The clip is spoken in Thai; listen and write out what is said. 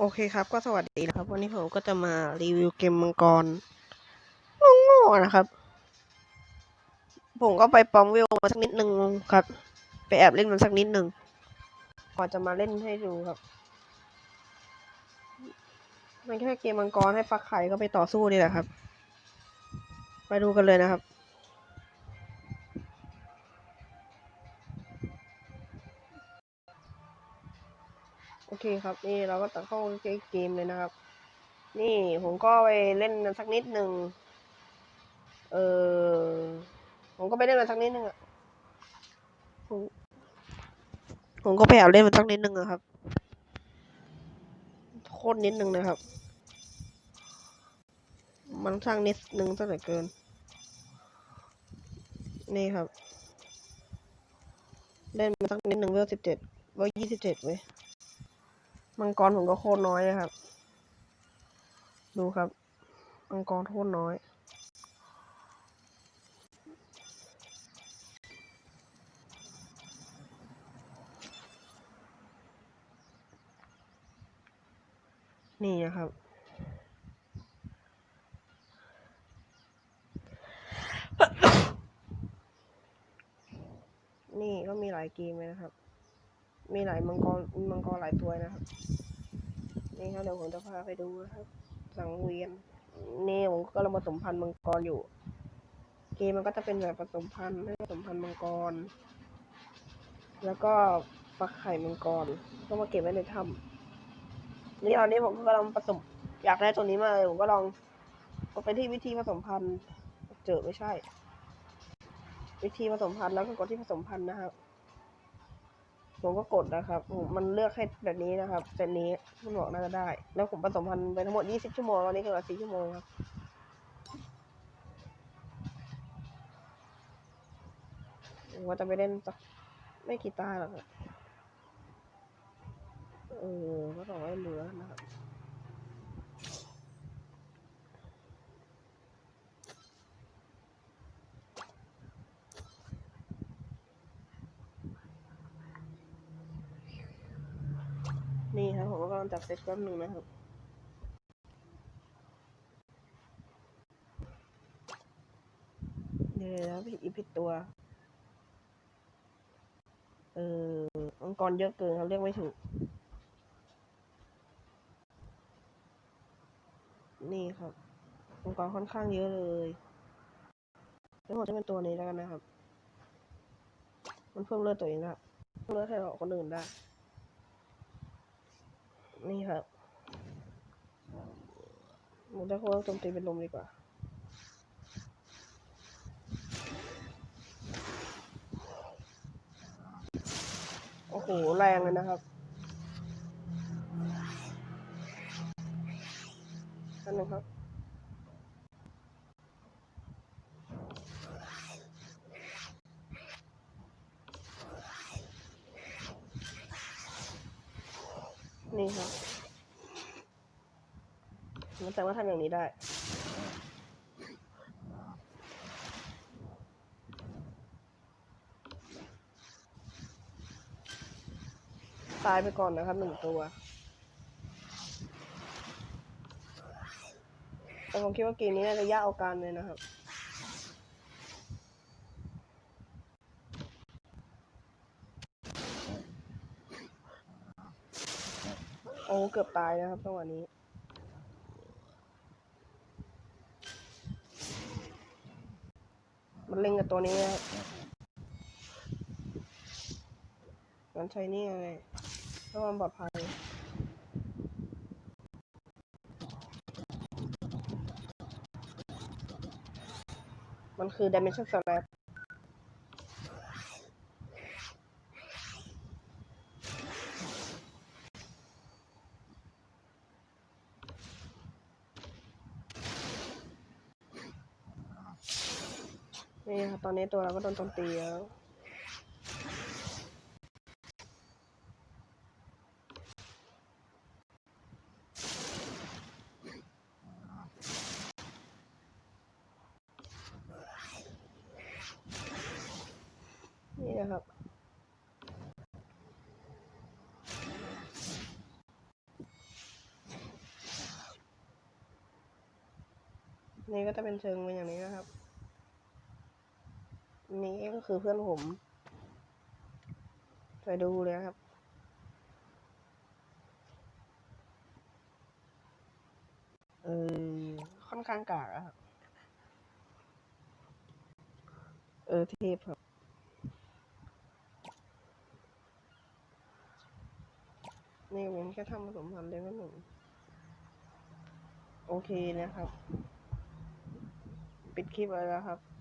โอเคครับก็สวัสดีนะครับ วันนี้ผมก็จะมารีวิวเกมมังกรโง่ๆนะครับ ผมก็ไปปอมวิวมาสักนิดหนึ่งครับ ไปแอบเล่นมันสักนิดหนึ่งก่อนจะมาเล่นให้ดูครับ มันแค่เกมมังกรให้ฟักไข่ก็ไปต่อสู้นี่แหละครับ ไปดูกันเลยนะครับ โอเคครับ นี่เราก็ตัดเข้าเกมเลยนะครับ นี่ผมก็ไปเล่นมันสักนิดหนึ่งเออผมก็ไปเล่นมันสักนิดหนึ่งอะผมผมก็ไปแอบเล่นมันสักนิดหนึ่งอะครับ โคตรนิดหนึ่งนะครับ มันสร้างนิดหนึ่งซะเหลือเกิน นี่ครับ เล่นมาสักนิดหนึ่งเวลสิบเจ็ดเวลยี่สิบเจ็ดเว้ย มังกรผมก็โคตรน้อยนะครับ ดูครับ มังกรโคตรน้อย นี่นะครับนี่ก็มีหลายเกมเลยนะครับ มีหลายมังกรมังกรหลายตัวนะครับ นี่ครับเดี๋ยวผมจะพาไปดูนะครับ สังเวียนนี่ผมก็กำลังผสมพันธุ์มังกรอยู่ เกมมันก็จะเป็นแบบผสมพันธุ์ผสมพันธุ์มังกร แล้วก็ฟักไข่มังกรก็มาเก็บไว้ในถ้ำนี่ตอนนี้ผมก็กำลังผสม อยากได้ตัวนี้มากเลยผมก็ลองก็ไปที่วิธีผสมพันธุ์ เจอไม่ใช่ วิธีผสมพันธุ์แล้วก็กดที่ผสมพันธุ์นะครับ ผมก็กดนะครับมมันเลือกให้แบบนี้นะครับเซตนี้มันบอกน่าจะได้ แล้วผมผสมพันธุ์ไปทั้งหมด 20 ชั่วโมงตอนนี้คือ4ชั่วโมงครับผมว่าจะไปเล่นสักไม่กี่ตาหรอกเออก็ต้องให้เหลือนะครับ นี่ ครับผมก็กำลังจับเซตแป๊บหนึ่งนะครับเดี๋ยวนะผิดอีกผิดตัว เออองค์กรเยอะเกินเขาเรียกไม่ถูก นี่ครับ องค์กรค่อนข้างเยอะเลยแล้วผมดจะเป็นตัวนี้แล้วกันนะครับ มันเพิ่มเลือดตัวเองได้เพิ่มเลือดให้เราคนอื่นได้ นี่ครับมูด้าโค้งโจมตีเป็นลมดีกว่า โอ้โห แรงเลยนะครับนั่นนึงครับ นี่ครับมันแต่ว่าทำอย่างนี้ได้ ตายไปก่อนนะครับหนึ่งตัว แต่ผมคิดว่าเกมนี้น่าจะยากเอาการเลยนะครับ โอ้เกือบตายนะครับจังหวะนี้ มันเล่นกับตัวนี้นะครับมันใช้นี่ไงเพื่อความปลอดภัยมันคือ Dimension Slap นี่ค่ะตอนนี้ตัวเราก็โดนโจมตีแล้วนี่นะครับนี่ก็จะเป็นเชิงเป็นอย่างนี้นะครับ นี่ก็คือเพื่อนผม ไปดูเลยนะครับ เออ ค่อนข้างกากอะครับ เออ เทพครับนี่ผมแค่ทำผสมพันธุ์เลยนะหนูโอเคนะครับ ปิดคลิปไว้แล้วครับ